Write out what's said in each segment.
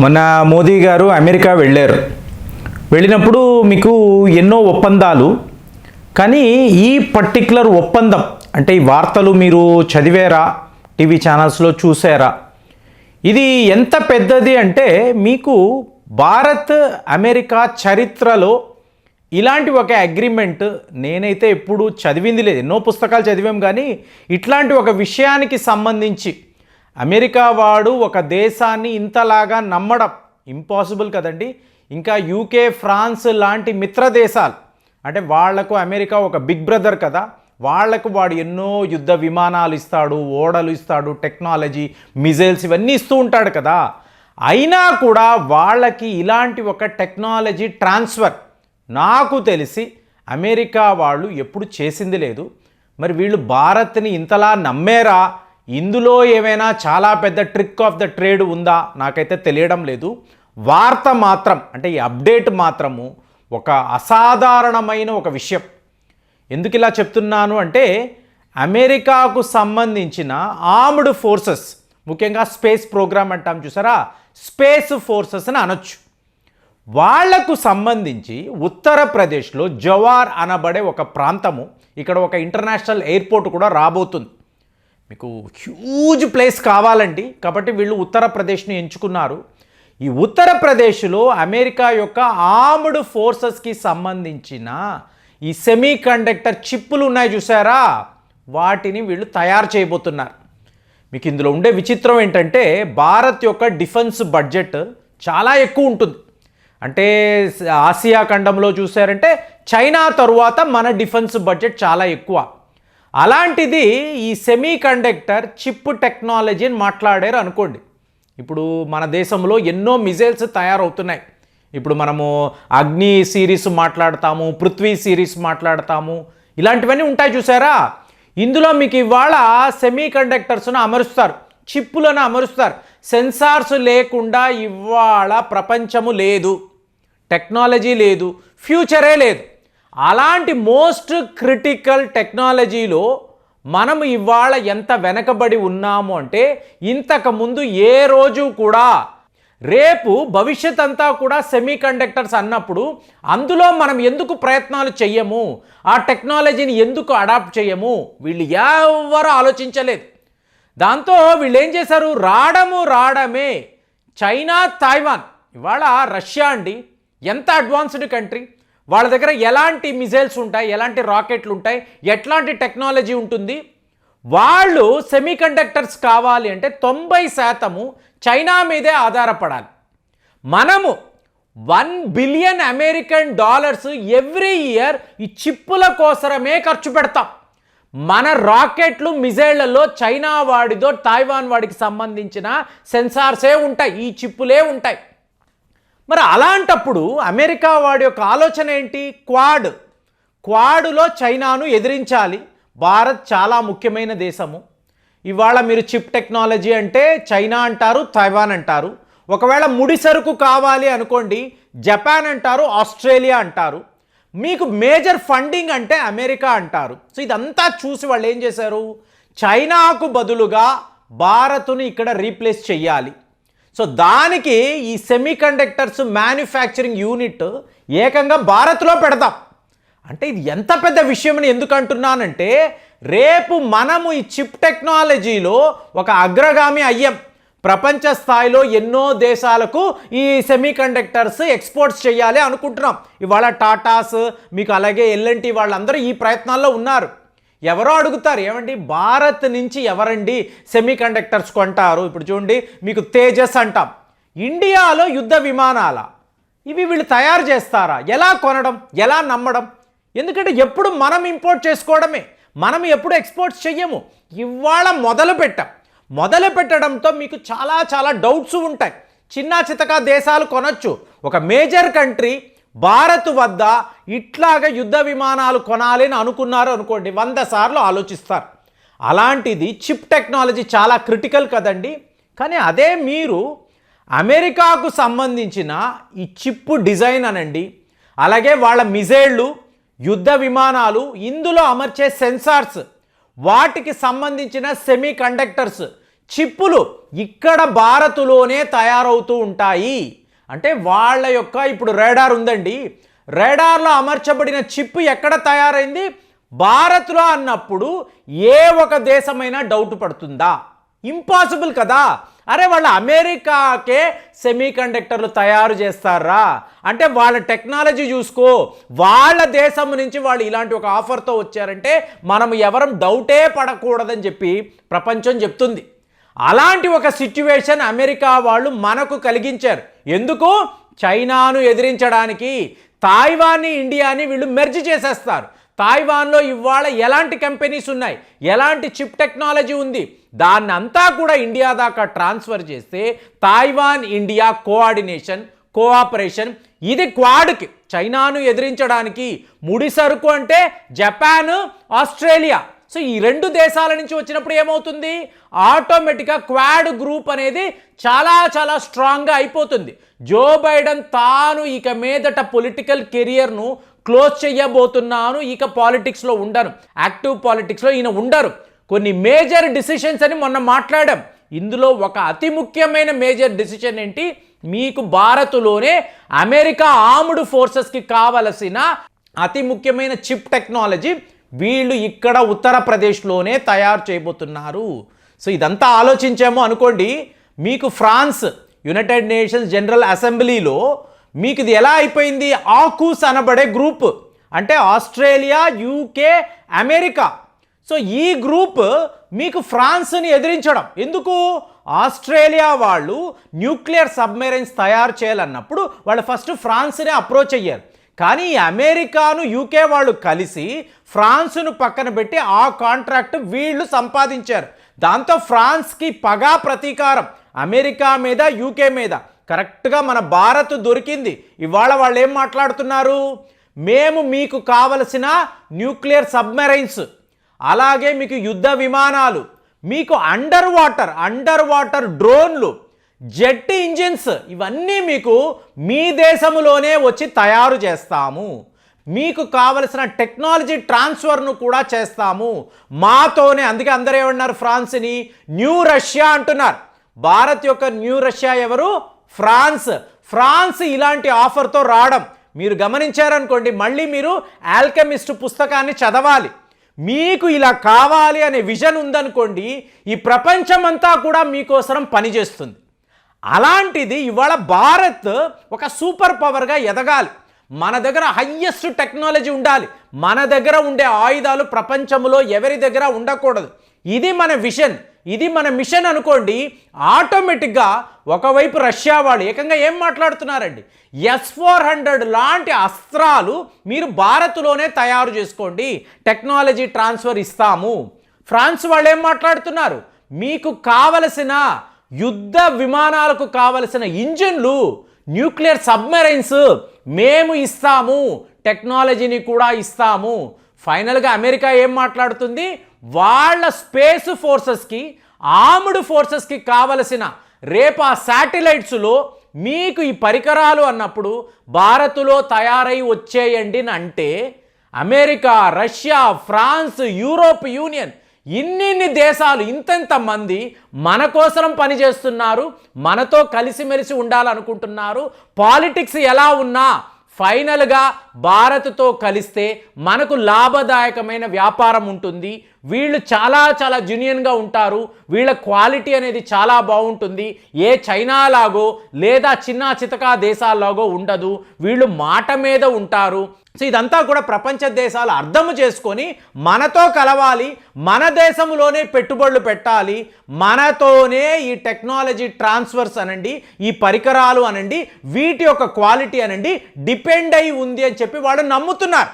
మొన్న మోదీ గారు అమెరికా వెళ్ళారు. వెళ్ళినప్పుడు మీకు ఎన్నో ఒప్పందాలు. కానీ ఈ పర్టిక్యులర్ ఒప్పందం అంటే ఈ వార్తలు మీరు చదివారా? టీవీ ఛానల్స్లో చూసారా? ఇది ఎంత పెద్దది అంటే మీకు భారత్ అమెరికా చరిత్రలో ఇలాంటి ఒక అగ్రిమెంట్ నేనైతే ఎప్పుడు చదివింది లేదు. ఎన్నో పుస్తకాలు చదివాం కానీ ఇట్లాంటి ఒక విషయానికి సంబంధించి అమెరికా వాడు ఒక దేశాన్ని ఇంతలాగా నమ్మడం ఇంపాసిబుల్ కదండి. ఇంకా యూకే ఫ్రాన్స్ లాంటి మిత్ర దేశాలు. అంటే వాళ్ళకు అమెరికా ఒక బిగ్ బ్రదర్ కదా. వాళ్ళకు వాడు ఎన్నో యుద్ధ విమానాలు ఇస్తాడు ఓడలు ఇస్తాడు టెక్నాలజీ మిజైల్స్ ఇవన్నీ ఇస్తూ ఉంటాడు కదా. అయినా కూడా వాళ్ళకి ఇలాంటి ఒక టెక్నాలజీ ట్రాన్స్ఫర్ నాకు తెలిసి అమెరికా వాళ్ళు ఎప్పుడు చేసింది లేదు. మరి వీళ్ళు భారత్ని ఇంతలా నమ్మేరా? ఇందులో ఏమైనా చాలా పెద్ద ట్రిక్ ఆఫ్ ద ట్రేడ్ ఉందా? నాకైతే తెలియడం లేదు. వార్త మాత్రం అంటే ఈ అప్డేట్ మాత్రము ఒక అసాధారణమైన ఒక విషయం. ఎందుకు ఇలా చెప్తున్నాను అంటే అమెరికాకు సంబంధించిన ఆర్మ్డ్ ఫోర్సెస్ ముఖ్యంగా స్పేస్ ప్రోగ్రామ్ అంటాం చూసారా? స్పేస్ ఫోర్సెస్ అని అనొచ్చు. వాళ్ళకు సంబంధించి ఉత్తరప్రదేశ్లో జవార్ అనబడే ఒక ప్రాంతము ఇక్కడ ఒక ఇంటర్నేషనల్ ఎయిర్పోర్ట్ కూడా రాబోతుంది. మీకు హ్యూజ్ ప్లేస్ కావాలండి. కాబట్టి వీళ్ళు ఉత్తరప్రదేశ్ని ఎంచుకున్నారు. ఈ ఉత్తరప్రదేశ్లో అమెరికా యొక్క ఆర్మ్డ్ ఫోర్సెస్కి సంబంధించిన ఈ సెమీ కండక్టర్ చిప్పులు ఉన్నాయి చూసారా? వాటిని వీళ్ళు తయారు చేయబోతున్నారు. మీకు ఇందులో ఉండే విచిత్రం ఏంటంటే భారత్ యొక్క డిఫెన్స్ బడ్జెట్ చాలా ఎక్కువ ఉంటుంది. అంటే ఆసియా ఖండంలో చూసారంటే చైనా తరువాత మన డిఫెన్స్ బడ్జెట్ చాలా ఎక్కువ. అలాంటిది ఈ సెమీ కండక్టర్ చిప్ టెక్నాలజీని మాట్లాడారు అనుకోండి. ఇప్పుడు మన దేశంలో ఎన్నో మిజైల్స్ తయారవుతున్నాయి. ఇప్పుడు మనము అగ్ని సిరీస్ మాట్లాడతాము పృథ్వీ సిరీస్ మాట్లాడతాము ఇలాంటివన్నీ ఉంటాయి చూసారా? ఇందులో మీకు ఇవాళ సెమీ కండక్టర్స్ను అమరుస్తారు చిప్పులను అమరుస్తారు. సెన్సార్స్ లేకుండా ఇవాళ ప్రపంచము లేదు. టెక్నాలజీ లేదు ఫ్యూచరే లేదు. అలాంటి మోస్ట్ క్రిటికల్ టెక్నాలజీలో మనం ఇవాళ ఎంత వెనకబడి ఉన్నాము అంటే ఇంతకుముందు ఏ రోజు కూడా రేపు భవిష్యత్ అంతా కూడా సెమీ కండక్టర్స్ అన్నప్పుడు అందులో మనం ఎందుకు ప్రయత్నాలు చెయ్యము? ఆ టెక్నాలజీని ఎందుకు అడాప్ట్ చేయము వీళ్ళు ఎవరు ఆలోచించలేదు. దాంతో వీళ్ళు ఏం చేశారు? రావడము రావడమే చైనా తైవాన్ ఇవాళ రష్యా అండి. ఎంత అడ్వాన్స్డ్ కంట్రీ? వాళ్ళ దగ్గర ఎలాంటి మిజైల్స్ ఉంటాయి ఎలాంటి రాకెట్లు ఉంటాయి ఎట్లాంటి టెక్నాలజీ ఉంటుంది? వాళ్ళు సెమీ కండక్టర్స్ కావాలి అంటే తొంభై శాతము చైనా మీదే ఆధారపడాలి. మనము one billion American dollars every year ఈ చిప్పుల కోసరమే ఖర్చు పెడతాం. మన రాకెట్లు మిజైళ్ళలో చైనా వాడిదో తైవాన్ వాడికి సంబంధించిన సెన్సార్సే ఉంటాయి ఈ చిప్పులే ఉంటాయి. మరి అలాంటప్పుడు అమెరికా వాడి యొక్క ఆలోచన ఏంటి? క్వాడ్. క్వాడ్లో చైనాను ఎదిరించాలి. భారత్ చాలా ముఖ్యమైన దేశము. ఇవాళ మీరు చిప్ టెక్నాలజీ అంటే చైనా అంటారు తైవాన్ అంటారు. ఒకవేళ ముడి సరుకు కావాలి అనుకోండి జపాన్ అంటారు ఆస్ట్రేలియా అంటారు. మీకు మేజర్ ఫండింగ్ అంటే అమెరికా అంటారు. సో ఇదంతా చూసి వాళ్ళు ఏం చేశారు? చైనాకు బదులుగా భారత్ను ఇక్కడ రీప్లేస్ చేయాలి సో దానికి ఈ సెమీ కండక్టర్స్ మ్యానుఫ్యాక్చరింగ్ యూనిట్ ఏకంగా భారత్లో పెడతాం. అంటే ఇది ఎంత పెద్ద విషయం అని ఎందుకు అంటున్నానంటే రేపు మనము ఈ చిప్ టెక్నాలజీలో ఒక అగ్రగామి అయ్యాం. ప్రపంచ స్థాయిలో ఎన్నో దేశాలకు ఈ సెమీ కండక్టర్స్ ఎక్స్పోర్ట్స్ చేయాలి అనుకుంటున్నాం. ఇవాళ టాటాస్ మీకు అలాగే ఎల్ఎన్టీ వాళ్ళందరూ ఈ ప్రయత్నాల్లో ఉన్నారు. ఎవరో అడుగుతారు ఏమండి? భారత్ నుంచి ఎవరండి సెమీ కండక్టర్స్ కొంటారు? ఇప్పుడు చూడండి మీకు తేజస్ అంటాం. ఇండియాలో యుద్ధ విమానాల ఇవి వీళ్ళు తయారు చేస్తారా? ఎలా కొనడం? ఎలా నమ్మడం? ఎందుకంటే ఎప్పుడు మనం ఇంపోర్ట్ చేసుకోవడమే. మనం ఎప్పుడు ఎక్స్పోర్ట్స్ చెయ్యము. ఇవాళ మొదలు పెట్టాం. మొదలు పెట్టడంతో మీకు చాలా చాలా డౌట్స్ ఉంటాయి. చిన్న చితక దేశాలు కొనొచ్చు. ఒక మేజర్ కంట్రీ భారత్ వద్ద ఇట్లాగ యుద్ధ విమానాలు కొనాలి అని అనుకున్నారు అనుకోండి వంద సార్లు ఆలోచిస్తారు. అలాంటిది చిప్ టెక్నాలజీ చాలా క్రిటికల్ కదండి. కానీ అదే మీరు అమెరికాకు సంబంధించిన ఈ చిప్పు డిజైన్ అనండి అలాగే వాళ్ళ మిజైళ్ళు యుద్ధ విమానాలు ఇందులో అమర్చే సెన్సార్స్ వాటికి సంబంధించిన సెమీ కండక్టర్స్ చిప్పులు ఇక్కడ భారత్లోనే తయారవుతూ ఉంటాయి. అంటే వాళ్ళ యొక్క ఇప్పుడు రేడార్ ఉందండి. రేడార్లో అమర్చబడిన చిప్ ఎక్కడ తయారైంది? భారత్లో అన్నప్పుడు ఏ ఒక దేశమైనా డౌట్ పడుతుందా? ఇంపాసిబుల్ కదా. అరే వాళ్ళ అమెరికాకే సెమీ కండక్టర్లు తయారు చేస్తారా? అంటే వాళ్ళ టెక్నాలజీ చూసుకో. వాళ్ళ దేశం నుంచి వాళ్ళు ఇలాంటి ఒక ఆఫర్తో వచ్చారంటే మనం ఎవరం డౌటే పడకూడదని చెప్పి ప్రపంచం చెప్తుంది. అలాంటి ఒక సిచ్యువేషన్ అమెరికా వాళ్ళు మనకు కలిగించారు. ఎందుకు? చైనాను ఎదిరించడానికి తాయివాన్ని ఇండియాని వీళ్ళు మెర్జ్ చేసేస్తారు. తాయివాన్లో ఇవాళ ఎలాంటి కంపెనీస్ ఉన్నాయి? ఎలాంటి చిప్ టెక్నాలజీ ఉంది? దాన్ని అంతా కూడా ఇండియా దాకా ట్రాన్స్ఫర్ చేస్తే తాయివాన్ ఇండియా కోఆర్డినేషన్ కోఆపరేషన్ ఇది క్వాడ్కి. చైనాను ఎదిరించడానికి ముడి సరుకు అంటే జపాన్ ఆస్ట్రేలియా. సో ఈ రెండు దేశాల నుంచి వచ్చినప్పుడు ఏమవుతుంది? ఆటోమేటిక్గా క్వాడ్ గ్రూప్ అనేది చాలా చాలా స్ట్రాంగ్గా అయిపోతుంది. జో బైడెన్ తాను ఇక మీదట పొలిటికల్ కెరియర్ను క్లోజ్ చేయబోతున్నాను ఇక పాలిటిక్స్లో ఉండను. యాక్టివ్ పాలిటిక్స్లో ఈయన ఉండరు. కొన్ని మేజర్ డిసిషన్స్ అని మొన్న మాట్లాడాం. ఇందులో ఒక అతి ముఖ్యమైన మేజర్ డిసిషన్ ఏంటి? మీకు భారత్లోనే అమెరికా ఆర్మ్డ్ ఫోర్సెస్కి కావలసిన అతి ముఖ్యమైన చిప్ టెక్నాలజీ వీళ్ళు ఇక్కడ ఉత్తరప్రదేశ్లోనే తయారు చేయబోతున్నారు. సో ఇదంతా ఆలోచించామో అనుకోండి మీకు ఫ్రాన్స్ యునైటెడ్ నేషన్స్ జనరల్ అసెంబ్లీలో మీకు ఇది ఎలా అయిపోయింది? ఆకూస్ అనబడే గ్రూప్. అంటే ఆస్ట్రేలియా యూకే అమెరికా. సో ఈ గ్రూప్ మీకు ఫ్రాన్స్ని ఎదిరించడం. ఎందుకు? ఆస్ట్రేలియా వాళ్ళు న్యూక్లియర్ సబ్మెరైన్స్ తయారు చేయాలన్నప్పుడు వాళ్ళు ఫస్ట్ ఫ్రాన్స్నే అప్రోచ్ అయ్యారు. కానీ అమెరికాను యూకే వాళ్ళు కలిసి ఫ్రాన్స్ను పక్కన పెట్టి ఆ కాంట్రాక్ట్ వీళ్ళు సంపాదించారు. దాంతో ఫ్రాన్స్కి పగా ప్రతీకారం. అమెరికా మీద యూకే మీద. కరెక్ట్గా మన భారత్ దొరికింది. ఇవాళ వాళ్ళు ఏం మాట్లాడుతున్నారు? మేము మీకు కావలసిన న్యూక్లియర్ సబ్మెరైన్స్ అలాగే మీకు యుద్ధ విమానాలు మీకు అండర్ వాటర్ అండర్ వాటర్ డ్రోన్లు జెట్ ఇంజిన్స్ ఇవన్నీ మీకు మీ దేశంలోనే వచ్చి తయారు చేస్తాము. మీకు కావలసిన టెక్నాలజీ ట్రాన్స్ఫర్ను కూడా చేస్తాము. మాతోనే అందుకే అందరూ ఏమన్నారు ఫ్రాన్స్ని? న్యూ రష్యా అంటున్నారు. భారత్ యొక్క న్యూ రష్యా ఎవరు? ఫ్రాన్స్. ఫ్రాన్స్ ఇలాంటి ఆఫర్తో రావడం. మీరు గమనించారనుకోండి మళ్ళీ మీరు ఆల్కెమిస్ట్ పుస్తకాన్ని చదవాలి. మీకు ఇలా కావాలి అనే విజన్ ఉందనుకోండి ఈ ప్రపంచమంతా కూడా మీకోసం పనిచేస్తుంది. అలాంటిది ఇవాళ భారత్ ఒక సూపర్ పవర్గా ఎదగాలి. మన దగ్గర హయ్యెస్ట్ టెక్నాలజీ ఉండాలి. మన దగ్గర ఉండే ఆయుధాలు ప్రపంచంలో ఎవరి దగ్గర ఉండకూడదు. ఇది మన విషన్. ఇది మన మిషన్ అనుకోండి ఆటోమేటిక్గా ఒకవైపు రష్యా వాళ్ళు ఏకంగా ఏం మాట్లాడుతున్నారండి? ఎస్ ఫోర్ హండ్రెడ్ లాంటి అస్త్రాలు మీరు భారత్లోనే తయారు చేసుకోండి. టెక్నాలజీ ట్రాన్స్ఫర్ ఇస్తాము. ఫ్రాన్స్ వాళ్ళు ఏం మాట్లాడుతున్నారు? మీకు కావలసిన యుద్ధ విమానాలకు కావలసిన ఇంజిన్లు న్యూక్లియర్ సబ్మెరైన్స్ మేము ఇస్తాము టెక్నాలజీని కూడా ఇస్తాము. ఫైనల్గా అమెరికా ఏం మాట్లాడుతుంది? వాళ్ళ స్పేస్ ఫోర్సెస్కి ఆర్మ్డ్ ఫోర్సెస్కి కావలసిన రేపు ఆ శాటిలైట్స్లో మీకు ఈ పరికరాలు అన్నప్పుడు భారత్లో తయారై వచ్చేయండి అంటే America Russia France Europe union ఇన్నిన్ని దేశాలు ఇంతెంత మంది మన కోసం పనిచేస్తున్నారు మనతో కలిసిమెలిసి ఉండాలనుకుంటున్నారు పాలిటిక్స్ ఎలా ఉన్నా ఫైనల్గా భారత్తో కలిస్తే మనకు లాభదాయకమైన వ్యాపారం ఉంటుంది వీళ్ళు చాలా చాలా జెన్యున్గా ఉంటారు. వీళ్ళ క్వాలిటీ అనేది చాలా బాగుంటుంది. ఏ చైనా లాగో లేదా చిన్న చితకా దేశాల్లాగో ఉండదు. వీళ్ళు మాట మీద ఉంటారు. సో ఇదంతా కూడా ప్రపంచ దేశాలు అర్థం చేసుకొని మనతో కలవాలి. మన దేశంలోనే పెట్టుబడులు పెట్టాలి. మనతోనే ఈ టెక్నాలజీ ట్రాన్స్ఫర్స్ అనండి ఈ పరికరాలు అనండి వీటి యొక్క క్వాలిటీ అనండి డిపెండ్ అయి ఉంది అని చెప్పి వాళ్ళు నమ్ముతున్నారు.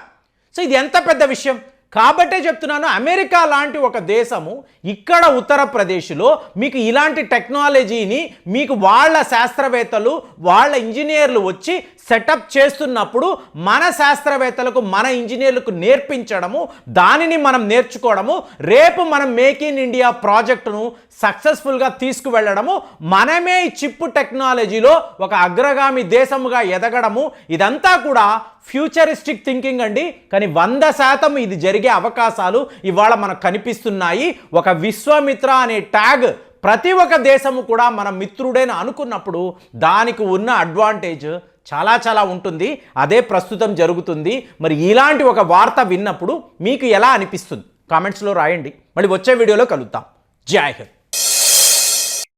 సో ఇది ఎంత పెద్ద విషయం? కాబట్టే చెప్తున్నాను అమెరికా లాంటి ఒక దేశము ఇక్కడ ఉత్తరప్రదేశ్లో మీకు ఇలాంటి టెక్నాలజీని మీకు వాళ్ళ శాస్త్రవేత్తలు వాళ్ళ ఇంజనీర్లు వచ్చి సెటప్ చేస్తున్నప్పుడు మన శాస్త్రవేత్తలకు మన ఇంజనీర్లకు నేర్పించడము దానిని మనం నేర్చుకోవడము రేపు మనం మేక్ ఇన్ ఇండియా ప్రాజెక్టును సక్సెస్ఫుల్గా తీసుకువెళ్ళడము మనమే ఈ చిప్ టెక్నాలజీలో ఒక అగ్రగామి దేశముగా ఎదగడము ఇదంతా కూడా ఫ్యూచరిస్టిక్ థింకింగ్ అండి. కానీ వంద శాతం ఇది జరిగే అవకాశాలు ఇవాళ మనకు కనిపిస్తున్నాయి. ఒక విశ్వామిత్ర అనే ట్యాగ్ ప్రతి ఒక్క దేశము కూడా మన మిత్రుడేని అనుకున్నప్పుడు దానికి ఉన్న అడ్వాంటేజ్ చాలా చాలా ఉంటుంది. అదే ప్రస్తుతం జరుగుతుంది. మరి ఇలాంటి ఒక వార్త విన్నప్పుడు మీకు ఎలా అనిపిస్తుంది? కామెంట్స్లో రాయండి. మళ్ళీ వచ్చే వీడియోలో కలుద్దాం. జై హింద్.